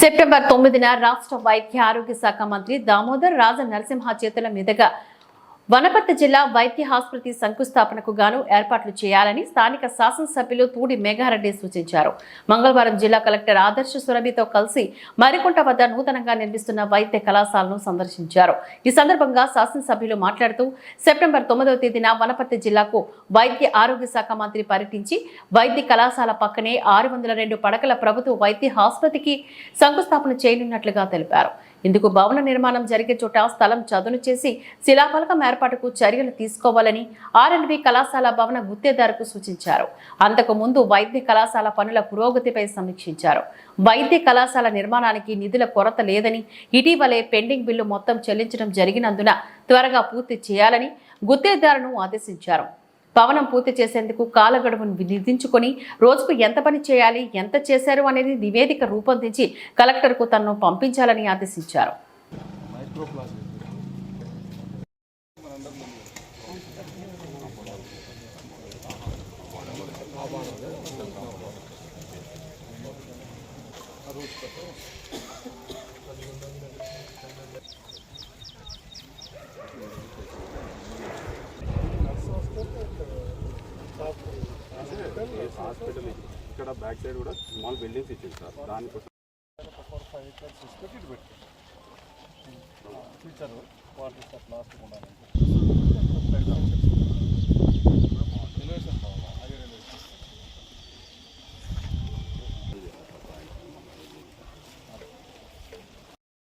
September తొమ్మిదిన రాష్ట్ర వైద్య ఆరోగ్య శాఖ మంత్రి దామోదర్ రాజ నరసింహ చేతుల మీదుగా వనపర్తి జిల్లా వైద్య ఆసుపత్రి శంకుస్థాపనకు గాను ఏర్పాట్లు చేయాలని స్థానిక శాసనసభ్యులు తూడి మేఘారెడ్డి సూచించారు. మంగళవారం జిల్లా కలెక్టర్ ఆదర్శ సురభితో కలిసి మరికుంట వద్ద నూతనంగా నిర్మిస్తున్న వైద్య కళాశాలను సందర్శించారు. ఈ సందర్భంగా శాసనసభ్యులు మాట్లాడుతూ సెప్టెంబర్ తొమ్మిదవ తేదీన వనపర్తి జిల్లాకు వైద్య ఆరోగ్య శాఖ మంత్రి పర్యటించి వైద్య కళాశాల పక్కనే ఆరు వందల రెండు పడకల ప్రభుత్వ వైద్య ఆసుపత్రికి శంకుస్థాపన చేయనున్నట్లుగా తెలిపారు. ఇందుకు భవన నిర్మాణం జరిగే చోట స్థలం చదును చేసి శిలాఫలకం ఏర్పాటుకు చర్యలు తీసుకోవాలని ఆర్ఎండ్బి కళాశాల భవన గుత్తేదారుకు సూచించారు. అంతకు ముందు వైద్య కళాశాల పనుల పురోగతిపై సమీక్షించారు. వైద్య కళాశాల నిర్మాణానికి నిధుల కొరత లేదని ఇటీవలే పెండింగ్ బిల్లు మొత్తం చెల్లించడం జరిగినందున త్వరగా పూర్తి చేయాలని గుత్తేదారును ఆదేశించారు. భవనం పూర్తి చేసేందుకు కాలగడువును విధించుకొని రోజుకు ఎంత పని చేయాలి ఎంత చేశారు అనేది నివేదిక రూపొందించి కలెక్టర్కు తనను పంపించాలని ఆదేశించారు. హాస్పిటల్ ఇక్కడ బ్యాక్ సైడ్ కూడా స్మాల్ బిల్డింగ్స్ ఇచ్చింది సార్. దానికోసం ఫ్యూచర్ వాటర్ స్టాప్ లాస్ట్ ఉండాలి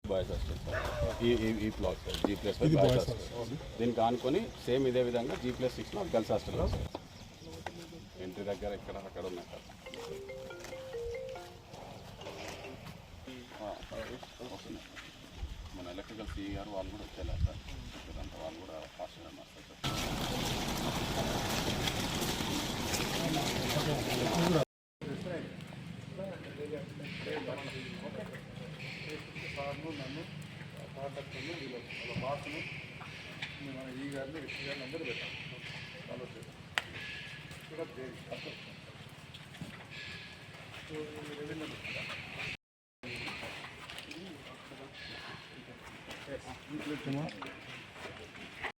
బాయ్స్ హాస్టల్ సార్ ఈ ఈ- ఈ block sir G plus five boys hostel దీనికి ఆనుకొని సేమ్ ఇదే విధంగా జీ ప్లస్ సిక్స్లో గర్ల్స్ హాస్టల్ సార్ ఎంట్రీ దగ్గర ఇక్కడ అక్కడ ఉన్నాయి సార్. మన ఎలక్ట్రికల్ సిఈ గారు వాళ్ళు కూడా వచ్చేలా సార్. ఇదంతా వాళ్ళు కూడా ఫాస్ట్గా సార్ సార్ను నన్ను కాంటాక్టర్లు వీళ్ళు వాళ్ళ బాస్ను మన ఈ గారిని గారిని అందరూ పెట్టాం వాళ్ళు వచ్చేసారు కూడా